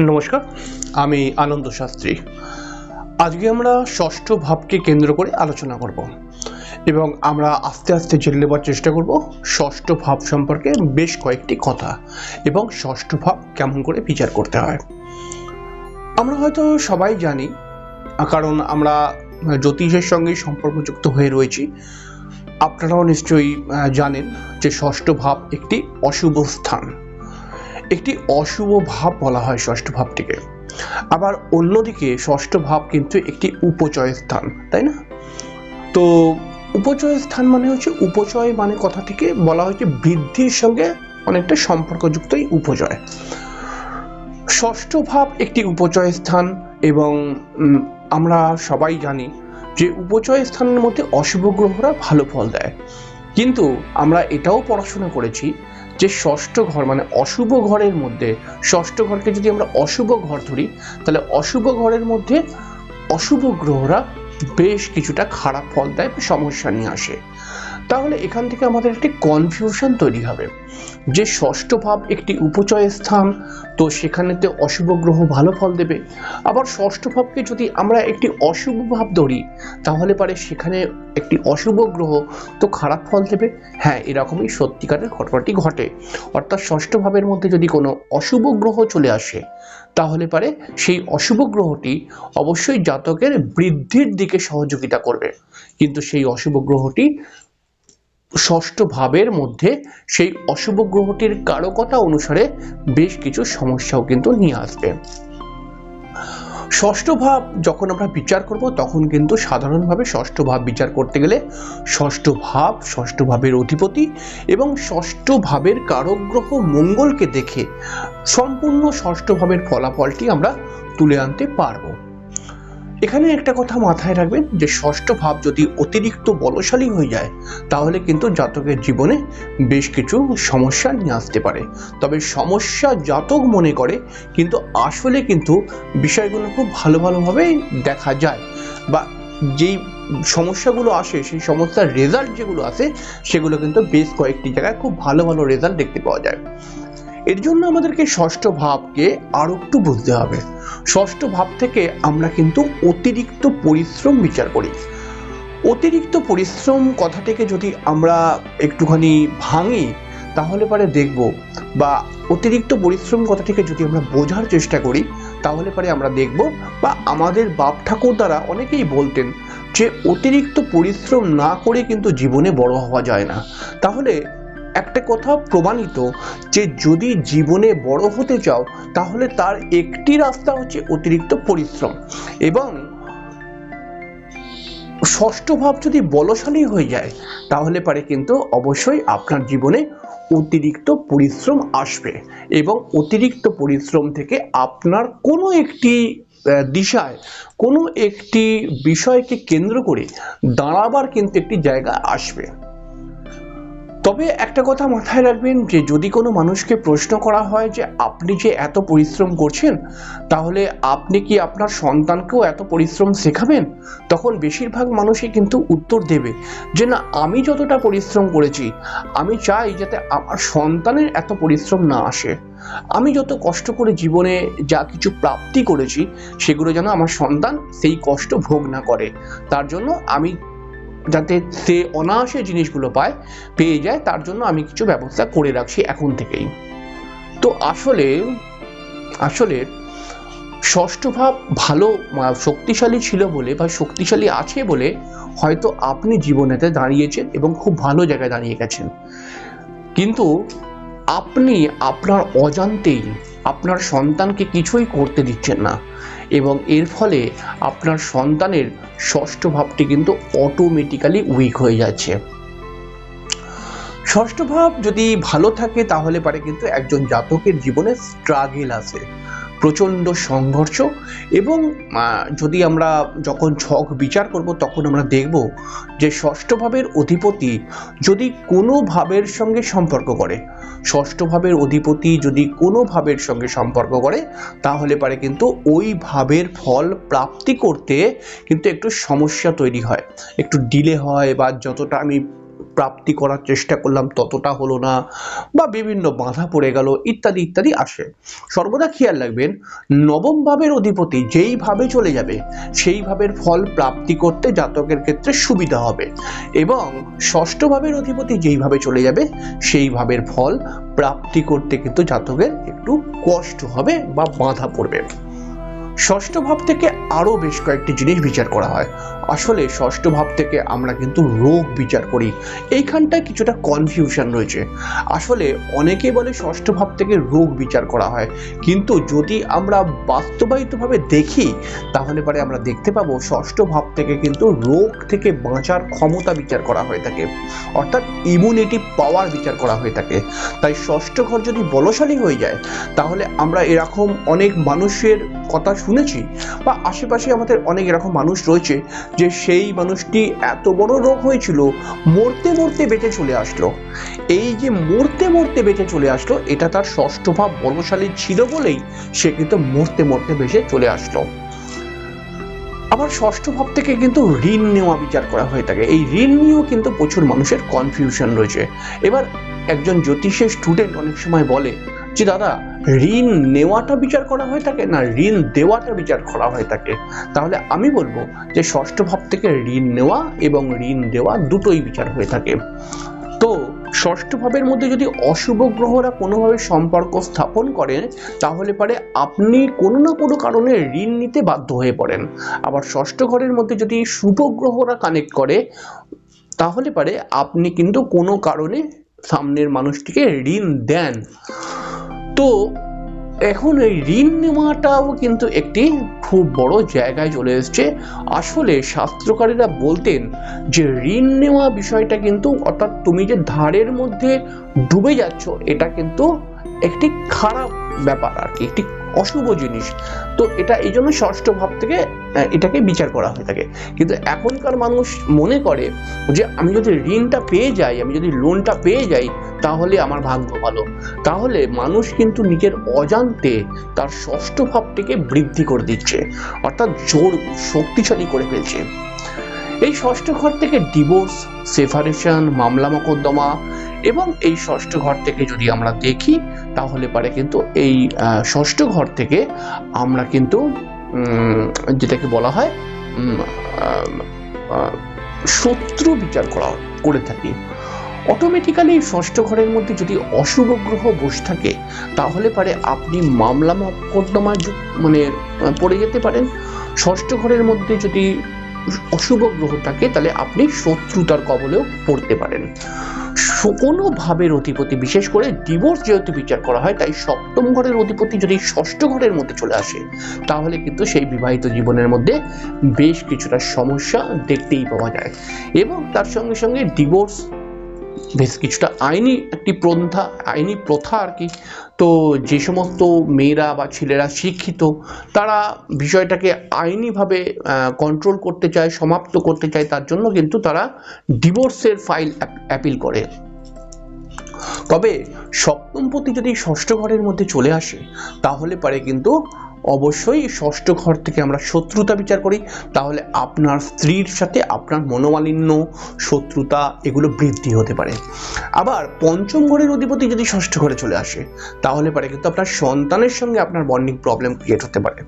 নমস্কার, আমি আনন্দ শাস্ত্রী। আজকে আমরা ষষ্ঠ ভাবকে কেন্দ্র করে আলোচনা করব এবং আমরা আস্তে আস্তে জেনে নেবার চেষ্টা করব ষষ্ঠ ভাব সম্পর্কে বেশ কয়েকটি কথা এবং ষষ্ঠ ভাব কেমন করে বিচার করতে হয়। আমরা হয়তো সবাই জানি, কারণ আমরা জ্যোতিষের সঙ্গে সম্পর্কযুক্ত হয়ে রয়েছি। আপনারাও নিশ্চয়ই জানেন যে ষষ্ঠ ভাব একটি অশুভ স্থান। একটি অশুভ ভাব বলা হয় ষষ্ঠ ভাবটিকে। আবার অন্যদিকে ষষ্ঠ ভাব কিন্তু একটি উপচয় স্থান, তাই না? তো উপচয় স্থান মানে হচ্ছে, উপচয় মানে কথাটিকে বলা হয়েছে বৃদ্ধির সঙ্গে অনেকটা সম্পর্কযুক্ত এই উপচয়। ষষ্ঠ ভাব একটি উপচয় স্থান এবং আমরা সবাই জানি যে উপচয় স্থানের মধ্যে অশুভ গ্রহরা ভালো ফল দেয়। কিন্তু আমরা এটাও পড়াশোনা করেছি যে ষষ্ঠ ঘর মানে অশুভ ঘরের মধ্যে, ষষ্ঠ ঘরকে যদি আমরা অশুভ ঘর ধরি, তাহলে অশুভ ঘরের মধ্যে অশুভ গ্রহরা বেশ কিছুটা খারাপ ফল দেয় সমস্যা নিয়ে আসে। তাহলে এখান থেকে আমাদের একটি কনফিউশন তৈরি হবে। যে ষষ্ঠ ভাব একটি উপচয় স্থান, তো সেখানেতে অশুভ গ্রহ ভালো ফল দেবে। আবার ষষ্ঠ ভাবকে যদি আমরা একটি অশুভ ভাব ধরি, তাহলে পারে সেখানে একটি অশুভ গ্রহ, তো খারাপ ফল দেবে। হ্যাঁ এরকমই সত্যিকারের ঘটনাটি ঘটে। অর্থাৎ ষষ্ঠ ভাবের মধ্যে যদি কোনো অশুভ গ্রহ চলে আসে, তাহলে পারে সেই অশুভ গ্রহটি অবশ্যই জাতকের বৃদ্ধির দিকে সহযোগিতা করবে। কিন্তু সেই অশুভ গ্রহটি ষষ্ঠ ভাবের মধ্যে সেই অশুভ গ্রহটির কারকতা অনুসারে বেশ কিছু সমস্যাও কিন্তু নিয়ে আসবে। ষষ্ঠ ভাব যখন আমরা বিচার করব, তখন কিন্তু সাধারণভাবে ষষ্ঠ ভাব বিচার করতে গেলে ষষ্ঠ ভাব ষষ্ঠ ভাবের অধিপতি এবং ষষ্ঠ ভাবের কারক গ্রহ মঙ্গলকে দেখে সম্পূর্ণ ষষ্ঠ ভাবের ফলাফলটি আমরা তুলে আনতে পারব। এখানে একটা কথা মাথায় রাখবেন যে ষষ্ঠ ভাব যদি অতিরিক্ত বলশালী হয়ে যায়, তাহলে কিন্তু জাতকের জীবনে বেশ কিছু সমস্যা নিয়ে আসতে পারে। তবে সমস্যা জাতক মনে করে, কিন্তু আসলে কিন্তু বিষয়গুলো খুব ভালো ভালোভাবে দেখা যায়। বা যেই সমস্যাগুলো আসে, সেই সমস্যার রেজাল্ট যেগুলো আসে, সেগুলো কিন্তু বেশ কয়েকটি জায়গায় খুব ভালো ভালো রেজাল্ট দেখতে পাওয়া যায়। এর জন্য আমাদেরকে ষষ্ঠ ভাবকে আরও একটু বুঝতে হবে। ষষ্ঠ ভাব থেকে আমরা কিন্তু অতিরিক্ত পরিশ্রম বিচার করি। অতিরিক্ত পরিশ্রম কথাটিকে যদি আমরা একটুখানি ভাঙি, তাহলে পরে দেখব বা অতিরিক্ত পরিশ্রম কথাটিকে যদি আমরা বোঝার চেষ্টা করি, তাহলে পরে আমরা দেখব বা আমাদের বাপ ঠাকুর দ্বারা অনেকেই বলতেন যে, অতিরিক্ত পরিশ্রম না করে কিন্তু জীবনে বড় হওয়া যায় না। তাহলে একটা কথা প্রমাণিত যে যদি জীবনে বড় হতে চাও, তাহলে তার একটি রাস্তা হচ্ছে অতিরিক্ত পরিশ্রম। এবং ষষ্ঠ ভাব যদি বলশালী হয়ে যায়, তাহলে পারে কিন্তু অবশ্যই আপনার জীবনে অতিরিক্ত পরিশ্রম আসবে। এবং অতিরিক্ত পরিশ্রম থেকে আপনার কোনো একটি দিশায়, কোনো একটি বিষয়কে কেন্দ্র করে দাঁড়াবার কিন্তু একটি জায়গা আসবে। তবে একটা কথা মাথায় রাখবেন যে যদি কোনো মানুষকে প্রশ্ন করা হয় যে আপনি যে এত পরিশ্রম করছেন, তাহলে আপনি কি আপনার সন্তানকেও এত পরিশ্রম শেখাবেন? তখন বেশিরভাগ মানুষই কিন্তু উত্তর দেবে যে না, আমি যতটা পরিশ্রম করেছি, আমি চাই যাতে আমার সন্তানের এত পরিশ্রম না আসে। আমি যত কষ্ট করে জীবনে যা কিছু প্রাপ্তি করেছি, সেগুলো যেন আমার সন্তান সেই কষ্ট ভোগ না করে। তার জন্য আমি যাতে সে অনায়াসে জিনিসগুলো পায়, পেয়ে যায়, তার জন্য আমি কিছু ব্যবস্থা করে রাখছি এখন থেকেই। তো আসলে আসলে ষষ্ঠ ভাব ভালো শক্তিশালী ছিল বলে বা শক্তিশালী আছে বলে হয়তো আপনি জীবনেতে দাঁড়িয়েছেন এবং খুব ভালো জায়গায় দাঁড়িয়ে গেছেন। কিন্তু আপনি আপনার অজান্তেই, আপনার সন্তানকে কিছুই করতে দিচ্ছেন না। এবং এর ফলে আপনার সন্তানের ষষ্ঠ ভাবটি কিন্তু অটোমেটিক্যালি উইক হয়ে যাচ্ছে। ষষ্ঠ ভাব যদি ভালো থাকে, তাহলে পারে কিন্তু একজন জাতকের জীবনে স্ট্রাগেল আসে প্রচণ্ড সংঘর্ষ এবং যদি আমরা যখন ছক বিচার করব, তখন আমরা দেখব যে ষষ্ঠ ভাবের অধিপতি যদি কোনো ভাবের সঙ্গে সম্পর্ক করে ষষ্ঠ ভাবের অধিপতি যদি কোনো ভাবের সঙ্গে সম্পর্ক করে, তাহলে পারে কিন্তু ওই ভাবের ফল প্রাপ্তি করতে কিন্তু একটু সমস্যা তৈরি হয়। একটু ডিলে হয় বা যতটা আমি প্রাপ্তি করার চেষ্টা করলাম, ততটা হলো না বা বিভিন্ন বাধা পড়ে গেল, ইত্যাদি ইত্যাদি আসে। সর্বদা খেয়াল রাখবেন, নবম ভাবের অধিপতি যেইভাবে চলে যাবে, সেই ভাবের ফল প্রাপ্তি করতে জাতকের ক্ষেত্রে সুবিধা হবে এবং ষষ্ঠ ভাবের অধিপতি যেইভাবে চলে যাবে, সেই ভাবের ফল প্রাপ্তি করতে কিন্তু জাতকের একটু কষ্ট হবে বা বাধা পড়বে। ষষ্ঠ ভাব থেকে আরও বেশ কয়েকটি জিনিস বিচার করা হয়। আসলে ষষ্ঠ ভাব থেকে আমরা কিন্তু রোগ বিচার করি। এইখানটায় কিছুটা কনফিউশন রয়েছে। আসলে অনেকে বলে ষষ্ঠ ভাব থেকে রোগ বিচার করা হয়। কিন্তু যদি আমরা বাস্তবায়িতভাবে দেখি, তাহলে পরে আমরা দেখতে পাবো ষষ্ঠ ভাব থেকে কিন্তু রোগ থেকে বাঁচার ক্ষমতা বিচার করা হয়ে থাকে। অর্থাৎ ইমিউনিটি পাওয়ার বিচার করা হয়ে থাকে। তাই ষষ্ঠ ঘর যদি বলশালী হয়ে যায়, তাহলে আমরা এরকম অনেক মানুষের কথা শুনেছি বা আশেপাশে আমাদের অনেক এরকম মানুষ রয়েছে যে সেই মানুষটি এত বড় রোগ হয়েছিল, মরতে মরতে বেঁচে চলে আসলো। এই যে মরতে মরতে বেঁচে চলে আসলো, এটা তার ষষ্ঠ ভাব বলশালী ছিল বলেই সে কিন্তু মরতে মরতে বেঁচে চলে আসলো। আবার ষষ্ঠ ভাব থেকে কিন্তু ঋণ নেওয়া বিচার করা হয়ে থাকে। এই ঋণ নিয়েও কিন্তু প্রচুর মানুষের কনফিউশন রয়েছে। এবার একজন জ্যোতিষের স্টুডেন্ট অনেক সময় বলে যে, দাদা ঋণ নেওয়াটা বিচার করা হয়ে থাকে না, ঋণ দেওয়াটা বিচার করা হয়ে থাকে তাহলে আমি বলব যে ষষ্ঠ ভাব থেকে ঋণ নেওয়া এবং ঋণ দেওয়া দুটোই বিচার হয়ে থাকে। তো ষষ্ঠ ভাবের মধ্যে যদি অশুভ গ্রহরা কোনোভাবে সম্পর্ক স্থাপন করেন, তাহলে পারে আপনি কোনো না কোনো কারণে ঋণ নিতে বাধ্য হয়ে পড়েন। আবার ষষ্ঠ ঘরের মধ্যে যদি শুভ গ্রহরা কানেক্ট করে, তাহলে পারে আপনি কিন্তু কোনো কারণে সামনের মানুষটিকে ঋণ দেন। তো এখন এই ঋণ নেওয়াটাও কিন্তু একটি খুব বড় জায়গায় চলে এসছে। আসলে শাস্ত্রকারীরা বলতেন যে ঋণ নেওয়া বিষয়টা কিন্তু অর্থাৎ তুমি যে ধারের মধ্যে ডুবে যাচ্ছ, এটা কিন্তু একটি খারাপ ব্যাপার আর কি, একটি অশুভ জিনিস। তো এটা এই জন্য ষষ্ঠ ভাব থেকে এটাকে বিচার করা হয়ে থাকে। কিন্তু এখনকার মানুষ মনে করে যে, আমি যদি ঋণটা পেয়ে যাই, আমি যদি লোনটা পেয়ে যাই, তাহলে আমার ভাগ্য ভালো। তাহলে মানুষ কিন্তু নিজের অজান্তে তার ষষ্ঠ ভাবটিকে বৃদ্ধি করে দিচ্ছে, অর্থাৎ জোর শক্তিশালী করে ফেলছে। এই ষষ্ঠ ঘর থেকে ডিভোর্স সেপারেশন মামলা মোকদ্দমা এবং এই ষষ্ঠ ঘর থেকে যদি আমরা দেখি, তাহলে পারে কিন্তু এই ষষ্ঠ ঘর থেকে আমরা কিন্তু যেটাকে বলা হয় শত্রু বিচার করা, করে থাকি। অটোমেটিক্যালি ষষ্ঠ ঘরের মধ্যে যদি অশুভ গ্রহ বসে থাকে, তাহলে পারে আপনি মামলা মোকদ্দমায় যু- মানে পড়ে যেতে পারেন। ষষ্ঠ ঘরের মধ্যে যদি অশুভ গ্রহ থাকে, তাহলে আপনি শত্রুতার কবলেও পড়তে পারেন। স- কোনো ভাবের অধিপতি, বিশেষ করে ডিভোর্স যেহেতু বিচার করা হয়, তাই সপ্তম ঘরের অধিপতি যদি ষষ্ঠ ঘরের মধ্যে চলে আসে, তাহলে কিন্তু সেই বিবাহিত জীবনের মধ্যে বেশ কিছুটা সমস্যা দেখতেই পাওয়া যায়। এবং তার সঙ্গে সঙ্গে ডিভোর্স বেশ কিছুটা আইনি একটি প্রন্থা আইনি প্রথা আর কি। তো যে সমস্ত মেয়েরা বা ছেলেরা শিক্ষিত, তারা বিষয়টাকে আইনিভাবে কন্ট্রোল করতে চায়, সমাপ্ত করতে চায়, তার জন্য কিন্তু তারা ডিভোর্সের ফাইল অ্যাপিল করে। তবে সপ্তমপতি যদি ষষ্ঠ ঘরের মধ্যে চলে আসে, তাহলে পারে কিন্তু অবশ্যই ষষ্ঠ ঘর থেকে আমরা শত্রুতা বিচার করি। তাহলে আপনার স্ত্রীর সাথে আপনার মনোমালিন্য, শত্রুতা এগুলো বৃদ্ধি হতে পারে। আবার পঞ্চম ঘরের অধিপতি যদি ষষ্ঠ ঘরে চলে আসে, তাহলে পারে কিন্তু আপনার সন্তানের সঙ্গে আপনার বন্ডিং প্রবলেম ক্রিয়েট হতে পারে।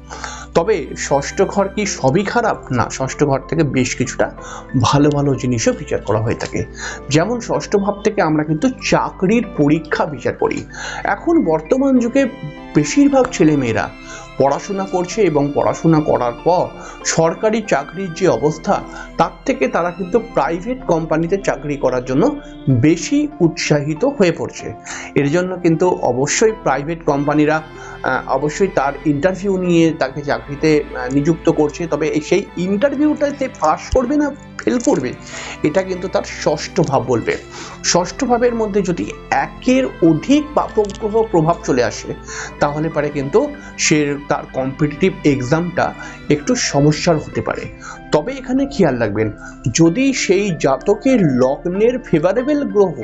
তবে ষষ্ঠ ঘর কি সবই খারাপ? না, ষষ্ঠ ঘর থেকে বেশ কিছুটা ভালো ভালো জিনিসও বিচার করা হয়ে থাকে। যেমন ষষ্ঠ ভাব থেকে আমরা কিন্তু চাকরির পরীক্ষা বিচার করি। এখন বর্তমান যুগে বেশিরভাগ ছেলেমেয়েরা পড়াশোনা করছে এবং পড়াশোনা করার পর সরকারি চাকরির যে অবস্থা, তার থেকে তারা কিন্তু প্রাইভেট কোম্পানিতে চাকরি করার জন্য বেশি উৎসাহিত হয়ে পড়ছে। এর জন্য কিন্তু অবশ্যই প্রাইভেট কোম্পানিরা অবশ্যই তার ইন্টারভিউ নিয়ে তাকে চাকরিতে নিযুক্ত করছে। তবে সেই ইন্টারভিউটাতে পাস করবে না ফেল করবে, এটা কিন্তু তার ষষ্ঠ ভাব বলবে। ষষ্ঠ ভাবের মধ্যে যদি একের অধিক পাপগ্রহ প্রভাব চলে আসে, তাহলে পারে কিন্তু সে তার কম্পিটিটিভ এক্সামটা একটু সমস্যার হতে পারে। তবে এখানে খেয়াল রাখবেন, যদি সেই জাতকের লগ্নের ফেভারেবল গ্রহ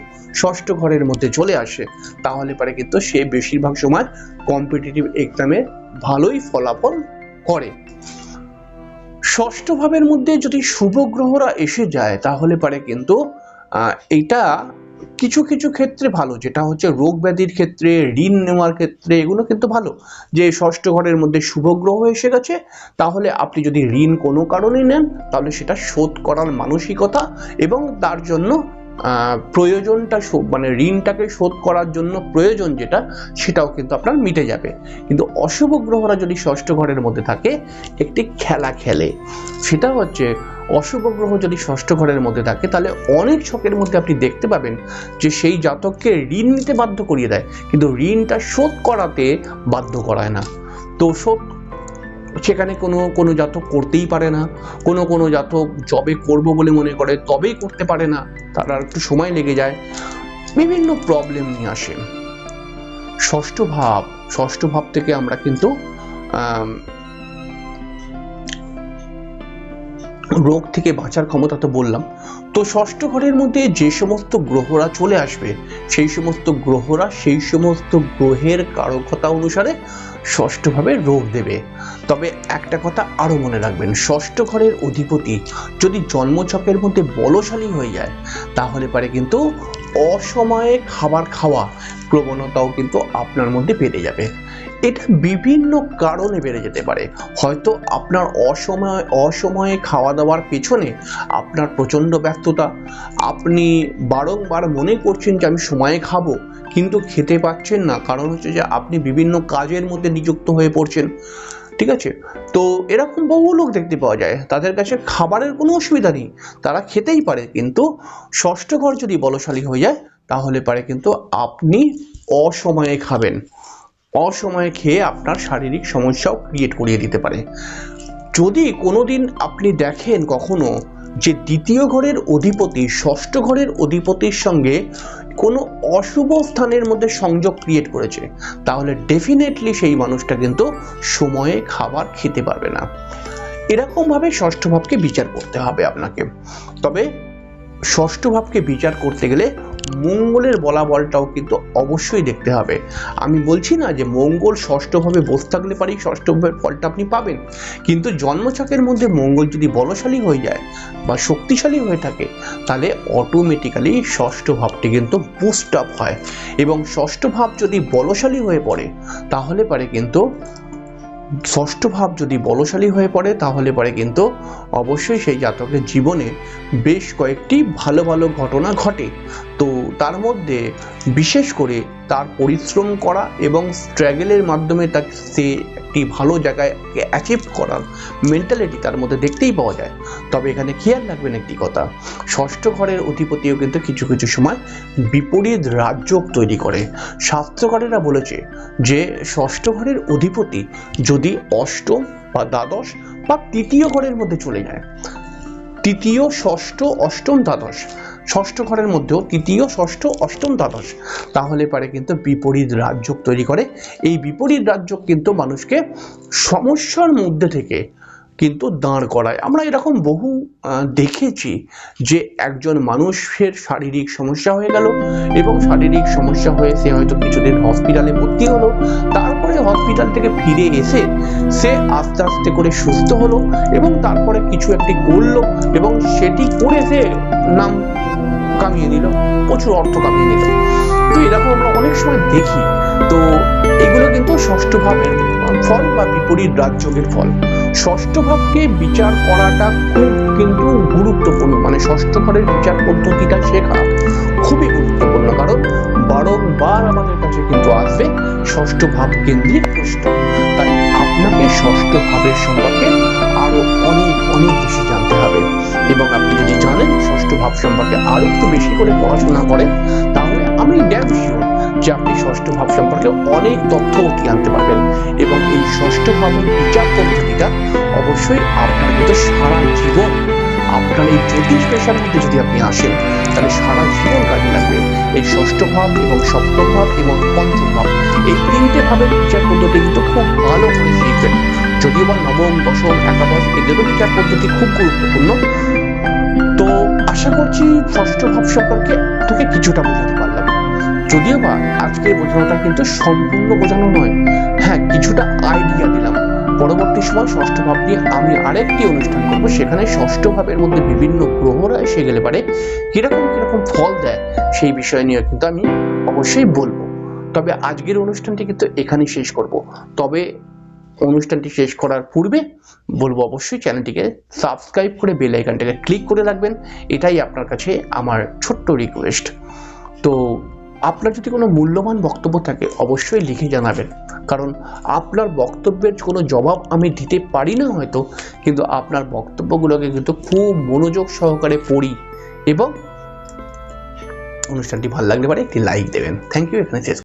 ষষ্ঠ ঘরের মধ্যে চলে আসে, তাহলে পারে কিন্তু সে বেশিরভাগ সময় কম্পিটিটিভ এক্সামে ভালোই ফলাফল করে। ষষ্ঠ ভাবের মধ্যে যদি শুভ গ্রহরা এসে যায়, তাহলে পারে কিন্তু এইটা কিছু কিছু ক্ষেত্রে ভালো, যেটা হচ্ছে রোগ ব্যাধির ক্ষেত্রে, ঋণ নেওয়ার ক্ষেত্রে এগুলো কিন্তু ভালো। যে ষষ্ঠ ঘরের মধ্যে শুভ গ্রহ এসে গেছে, তাহলে আপনি যদি ঋণ কোনো কারণে নেন, তাহলে সেটা শোধ করার মানসিকতা এবং তার জন্য প্রয়োজনটা মানে ঋণটাকে শোধ করার জন্য প্রয়োজন যেটা, সেটাও কিন্তু আপনার মিটে যাবে। কিন্তু অশুভ গ্রহরা যদি ষষ্ঠ ঘরের মধ্যে থাকে, একটি খেলা খেলে। সেটা হচ্ছে, অশুভ গ্রহ যদি ষষ্ঠ ঘরের মধ্যে থাকে, তাহলে অনেক ছকের মধ্যে আপনি দেখতে পাবেন যে সেই জাতককে ঋণ নিতে বাধ্য করিয়ে দেয়। কিন্তু ঋণটা শোধ করাতে বাধ্য করায় না। তো শোধ সেখানে কোনো কোনো জাতক করতেই পারে না, কোনো কোনো জাতক জবে করব বলে মনে করে তবেই করতে পারে না, তার আর একটু সময় লেগে যায়। বিভিন্ন প্রবলেম নিয়ে আসে। ষষ্ঠ ভাব ষষ্ঠ ভাব থেকে আমরা কিন্তু রোগ থেকে বাঁচার ক্ষমতা তো বললাম তো ষষ্ঠ ঘরের মধ্যে যে সমস্ত গ্রহরা চলে আসবে, সেই সমস্ত গ্রহরা সেই সমস্ত গ্রহের কারকতা অনুসারে ষষ্ঠভাবে রোগ দেবে। তবে একটা কথা আরও মনে রাখবেন, ষষ্ঠ ঘরের অধিপতি যদি জন্মছকের মধ্যে বলশালী হয়ে যায়, তাহলে পারে কিন্তু অসময়ে খাবার খাওয়া প্রবণতাও কিন্তু আপনার মধ্যে বেড়ে যাবে। এটা বিভিন্ন কারণে বেড়ে যেতে পারে। হয়তো আপনার অসময়, অসময়ে খাওয়া দাওয়ার পেছনে আপনার প্রচণ্ড ব্যস্ততা আপনি বারংবার মনে করছেন যে আমি সময়ে খাব, কিন্তু খেতে পাচ্ছেন না। কারণ হচ্ছে যে আপনি বিভিন্ন কাজের মধ্যে নিযুক্ত হয়ে পড়ছেন। ঠিক আছে? তো এরকম বহু লোক দেখতে পাওয়া যায়। তাদের কাছে খাবারের কোনো অসুবিধা নেই। তারা খেতেই পারে, কিন্তু ষষ্ঠ ঘর যদি বলশালী হয়ে যায়, তাহলে পারে কিন্তু আপনি অসময়ে খাবেন। অসময়ে খেয়ে আপনার শারীরিক সমস্যাও ক্রিয়েট করিয়ে দিতে পারে। যদি কোনোদিন আপনি দেখেন কখনো যে দ্বিতীয় ঘরের অধিপতি, ষষ্ঠ ঘরের অধিপতির সঙ্গে কোনো অশুভ স্থানের মধ্যে সংযোগ ক্রিয়েট করেছে, তাহলে ডেফিনেটলি সেই মানুষটা কিন্তু সময়ে খাবার খেতে পারবে না। এরকমভাবে ষষ্ঠ ভাবকে বিচার করতে হবে আপনাকে। তবে ষষ্ঠ ভাবকে বিচার করতে গেলে মঙ্গলের বলাবলটাও কিন্তু অবশ্যই দেখতে হবে। আমি বলছি না যে মঙ্গল ষষ্ঠভাবে বসে থাকলে পারেই ষষ্ঠভাবে ফলটা আপনি পাবেন। কিন্তু জন্মছকের মধ্যে মঙ্গল যদি বলশালী হয়ে যায় বা শক্তিশালী হয়ে থাকে, তাহলে অটোমেটিক্যালি ষষ্ঠ ভাবটি কিন্তু বুস্ট আপ হয়। এবং ষষ্ঠ ভাব যদি বলশালী হয়ে পড়ে, তাহলে পারে কিন্তু ষষ্ঠ ভাব যদি বলশালী হয়ে পড়ে, তাহলে পরে কিন্তু অবশ্যই সেই জাতকের জীবনে বেশ কয়েকটি ভালো ভালো ঘটনা ঘটে। তো তার মধ্যে বিশেষ করে তার পরিশ্রম করা এবং স্ট্রাগেলের মাধ্যমে তাকে সে একটি ভালো জায়গায় অ্যাচিভ করার মেন্টালিটি তার মধ্যে দেখতেই পাওয়া যায়। তবে এখানে খেয়াল রাখবেন একটি কথা? ষষ্ঠ ঘরের অধিপতিও কিন্তু কিছু কিছু সময় বিপরীত রাজযোগ তৈরি করে। শাস্ত্রকারেরা বলেছে যে, ষষ্ঠ ঘরের অধিপতি যদি অষ্টম বা দ্বাদশ বা তৃতীয় ঘরের মধ্যে চলে যায়, তৃতীয়, ষষ্ঠ, অষ্টম, দ্বাদশ ষষ্ঠ ঘরের মধ্যেও তৃতীয়, ষষ্ঠ, অষ্টম দ্বাদশ। তাহলে পারে কিন্তু বিপরীত রাজযোগ তৈরি করে। এই বিপরীত রাজযোগ কিন্তু মানুষকে সমস্যার মধ্যে থেকে কিন্তু দাঁড় করায়। আমরা এরকম বহু দেখেছি যে একজন মানুষের শারীরিক সমস্যা হয়ে গেল এবং শারীরিক সমস্যা হয়ে সে হয়তো কিছুদিন হসপিটালে ভর্তি হলো। তারপরে হসপিটাল থেকে ফিরে এসে সে আস্তে আস্তে করে সুস্থ হলো এবং তারপরে কিছু একটি করল এবং সেটি করে সে নাম কামিয়ে নিল প্রচুর অর্থ কামিয়ে নিল তো এরকম আমরা অনেক সময় দেখি। তো এগুলো কিন্তু ষষ্ঠ ভাবের ফল বা বিপরীত রাজযোগের ফল। ষষ্ঠ ভাবকে বিচার করাটা খুব কিন্তু গুরুত্বপূর্ণ। মানে ষষ্ঠ ঘরের বিচার পদ্ধতিটা শেখা খুবই গুরুত্বপূর্ণ। কারণ বারংবার আমাদের কাছে কিন্তু আসবে ষষ্ঠ ভাব কেন্দ্রিক প্রশ্ন। ষষ্ঠ ভাবের সম্পর্কে আরও অনেক অনেক বেশি জানতে হবে। এবং আপনি যদি জানেন ষষ্ঠ ভাব সম্পর্কে আরও একটু বেশি করে পড়াশোনা করেন, তাহলে আমি ড্যাম যে আপনি ষষ্ঠ ভাব সম্পর্কে অনেক তথ্য উঠিয়ে আনতে পারবেন। এবং এই ষষ্ঠ ভাবের বিচার পদ্ধতিটা অবশ্যই আপনার কিন্তু সারা জীবন আপনার এই জ্যোতিষ পেশার মধ্যে যদি আপনি আসেন, তাহলে সারা জীবন কাজে লাগবে এই ষষ্ঠ ভাব এবং সপ্তম ভাব এবং পঞ্চম ভাব। এই তিনটে ভাবের বিচার পদ্ধতি কিন্তু খুব ভালো করে শিখবেন। যদিও বা নবম, দশম, একাদশ এদেরও বিচার পদ্ধতি খুব গুরুত্বপূর্ণ। তো আশা করছি ষষ্ঠ ভাব সম্পর্কে তোকে কিছুটা বোঝাতে পারলাম। যদিও বা আজকে বোঝানোটা কিন্তু সম্পূর্ণ বোঝানো নয় হ্যাঁ কিছুটা আইডিয়া দিলাম। পরবর্তী সময় ষষ্ঠ ভাব নিয়ে আমি আরেকটি অনুষ্ঠান করব। সেখানে ষষ্ঠ ভাবের মধ্যে বিভিন্ন গ্রহরা এসে গেলে পারে, কীরকম কীরকম ফল দেয় সেই বিষয় নিয়ে কিন্তু আমি অবশ্যই বলব। তবে আজকের অনুষ্ঠানটি কিন্তু এখানেই শেষ করব। তবে অনুষ্ঠানটি শেষ করার পূর্বে বলব অবশ্যই চ্যানেলটিকে সাবস্ক্রাইব করে বেল আইকনটাকে ক্লিক করে রাখবেন। এটাই আপনার কাছে আমার ছোট্ট রিকোয়েস্ট। তো আপনার যদি কোনো মূল্যবান বক্তব্য থাকে, অবশ্যই লিখে জানাবেন। কারণ আপনার বক্তব্যের কোনো জবাব আমি দিতে পারি না হয়তো, কিন্তু আপনার বক্তব্যগুলোকে কিন্তু খুব মনোযোগ সহকারে পড়ি এবং অনুষ্ঠানটি ভালো লাগলে পারে একটি লাইক দেবেন। থ্যাংক ইউ এখানে শেষ